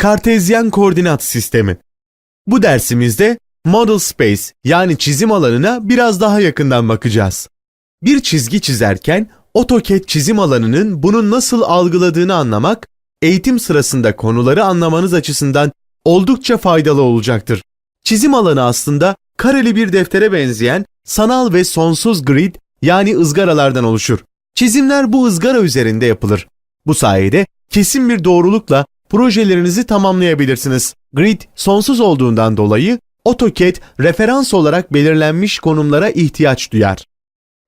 Kartezyen koordinat sistemi. Bu dersimizde model space yani çizim alanına biraz daha yakından bakacağız. Bir çizgi çizerken AutoCAD çizim alanının bunu nasıl algıladığını anlamak, eğitim sırasında konuları anlamanız açısından oldukça faydalı olacaktır. Çizim alanı aslında kareli bir deftere benzeyen sanal ve sonsuz grid yani ızgaralardan oluşur. Çizimler bu ızgara üzerinde yapılır. Bu sayede kesin bir doğrulukla projelerinizi tamamlayabilirsiniz. Grid sonsuz olduğundan dolayı AutoCAD referans olarak belirlenmiş konumlara ihtiyaç duyar.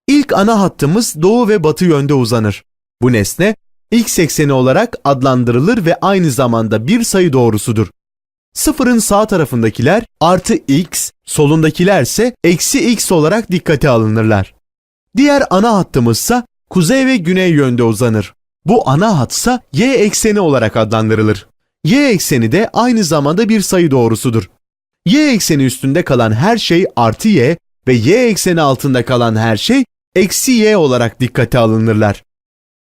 İlk ana hattımız doğu ve batı yönde uzanır. Bu nesne x ekseni olarak adlandırılır ve aynı zamanda bir sayı doğrusudur. Sıfırın sağ tarafındakiler artı x, solundakiler ise eksi x olarak dikkate alınırlar. Diğer ana hattımızsa kuzey ve güney yönde uzanır. Bu ana hatsa y ekseni olarak adlandırılır. Y ekseni de aynı zamanda bir sayı doğrusudur. Y ekseni üstünde kalan her şey artı y ve y ekseni altında kalan her şey eksi y olarak dikkate alınırlar.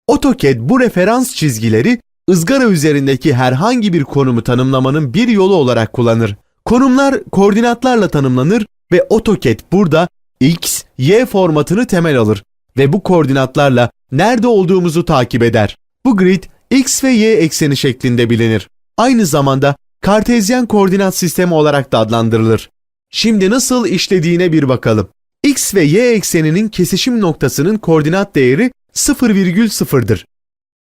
AutoCAD bu referans çizgileri ızgara üzerindeki herhangi bir konumu tanımlamanın bir yolu olarak kullanır. Konumlar koordinatlarla tanımlanır ve AutoCAD burada x, y formatını temel alır ve bu koordinatlarla nerede olduğumuzu takip eder. Bu grid x ve y ekseni şeklinde bilinir. Aynı zamanda Kartezyen koordinat sistemi olarak da adlandırılır. Şimdi nasıl işlediğine bir bakalım. X ve Y ekseninin kesişim noktasının koordinat değeri 0,0'dır.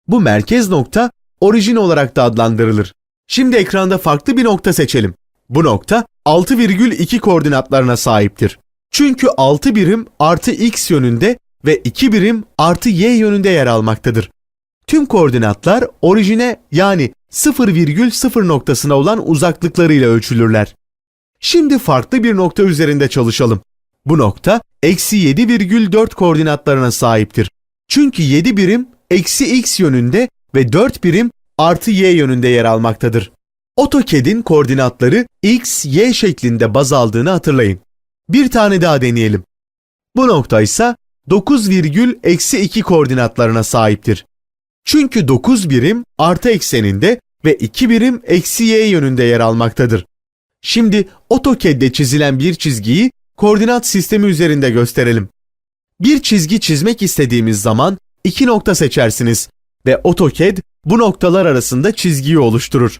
Bu merkez nokta orijin olarak da adlandırılır. Şimdi ekranda farklı bir nokta seçelim. Bu nokta 6,2 koordinatlarına sahiptir. Çünkü 6 birim artı x yönünde ve 2 birim artı y yönünde yer almaktadır. Tüm koordinatlar orijine yani 0,0 noktasına olan uzaklıklarıyla ölçülürler. Şimdi farklı bir nokta üzerinde çalışalım. Bu nokta eksi 7,4 koordinatlarına sahiptir. Çünkü 7 birim eksi x yönünde ve 4 birim artı y yönünde yer almaktadır. AutoCAD'in koordinatları x, y şeklinde baz aldığını hatırlayın. Bir tane daha deneyelim. Bu nokta ise 9,-2 koordinatlarına sahiptir. Çünkü 9 birim artı ekseninde ve 2 birim eksi y yönünde yer almaktadır. Şimdi AutoCAD'de çizilen bir çizgiyi koordinat sistemi üzerinde gösterelim. Bir çizgi çizmek istediğimiz zaman iki nokta seçersiniz ve AutoCAD bu noktalar arasında çizgiyi oluşturur.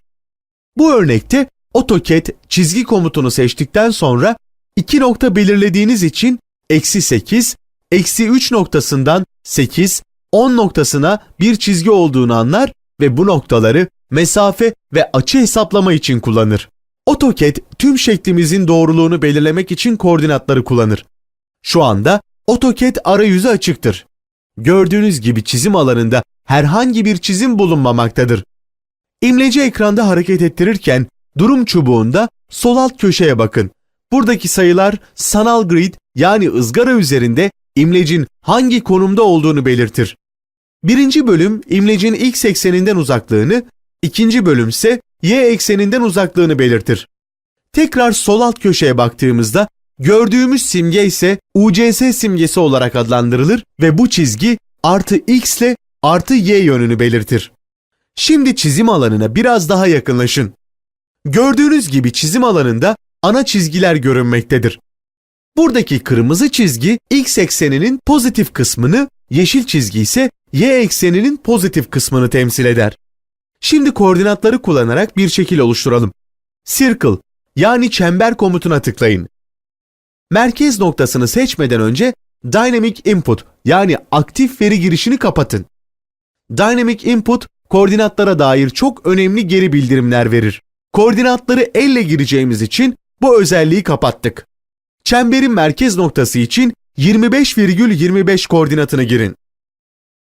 Bu örnekte AutoCAD çizgi komutunu seçtikten sonra iki nokta belirlediğiniz için eksi 8, eksi 3 noktasından 8, 10 noktasına bir çizgi olduğunu anlar ve bu noktaları mesafe ve açı hesaplama için kullanır. AutoCAD tüm şeklimizin doğruluğunu belirlemek için koordinatları kullanır. Şu anda AutoCAD arayüzü açıktır. Gördüğünüz gibi çizim alanında herhangi bir çizim bulunmamaktadır. İmleci ekranda hareket ettirirken durum çubuğunda sol alt köşeye bakın. Buradaki sayılar sanal grid yani ızgara üzerinde imlecin hangi konumda olduğunu belirtir. Birinci bölüm imlecin x ekseninden uzaklığını, ikinci bölüm ise y ekseninden uzaklığını belirtir. Tekrar sol alt köşeye baktığımızda gördüğümüz simge ise UCS simgesi olarak adlandırılır ve bu çizgi artı x ile artı y yönünü belirtir. Şimdi çizim alanına biraz daha yakınlaşın. Gördüğünüz gibi çizim alanında ana çizgiler görünmektedir. Buradaki kırmızı çizgi x ekseninin pozitif kısmını, yeşil çizgi ise y ekseninin pozitif kısmını temsil eder. Şimdi koordinatları kullanarak bir şekil oluşturalım. Circle yani çember komutuna tıklayın. Merkez noktasını seçmeden önce Dynamic Input yani aktif veri girişini kapatın. Dynamic Input koordinatlara dair çok önemli geri bildirimler verir. Koordinatları elle gireceğimiz için bu özelliği kapattık. Çemberin merkez noktası için 25,25 koordinatını girin.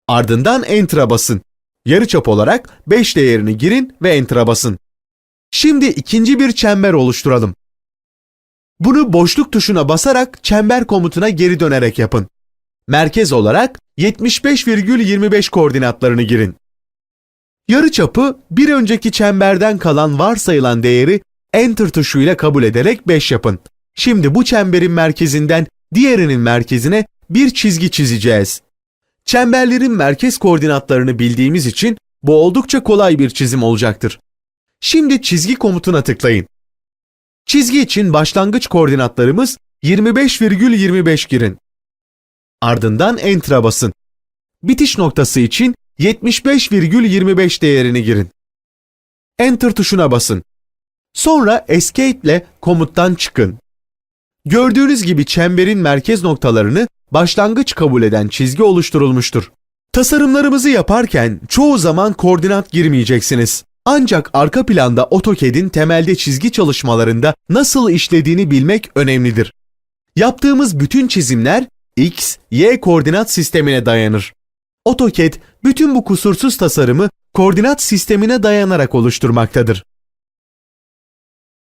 Ardından Enter'a basın. Yarıçap olarak 5 değerini girin ve Enter'a basın. Şimdi ikinci bir çember oluşturalım. Bunu boşluk tuşuna basarak çember komutuna geri dönerek yapın. Merkez olarak 75,25 koordinatlarını girin. Yarıçapı bir önceki çemberden kalan varsayılan değeri Enter tuşuyla kabul ederek 5 yapın. Şimdi bu çemberin merkezinden diğerinin merkezine bir çizgi çizeceğiz. Çemberlerin merkez koordinatlarını bildiğimiz için bu oldukça kolay bir çizim olacaktır. Şimdi çizgi komutuna tıklayın. Çizgi için başlangıç koordinatlarımız 25,25 girin. Ardından Enter'a basın. Bitiş noktası için 75,25 değerini girin. Enter tuşuna basın. Sonra Escape ile komuttan çıkın. Gördüğünüz gibi çemberin merkez noktalarını başlangıç kabul eden çizgi oluşturulmuştur. Tasarımlarımızı yaparken çoğu zaman koordinat girmeyeceksiniz. Ancak arka planda AutoCAD'in temelde çizgi çalışmalarında nasıl işlediğini bilmek önemlidir. Yaptığımız bütün çizimler X, Y koordinat sistemine dayanır. AutoCAD bütün bu kusursuz tasarımı koordinat sistemine dayanarak oluşturmaktadır.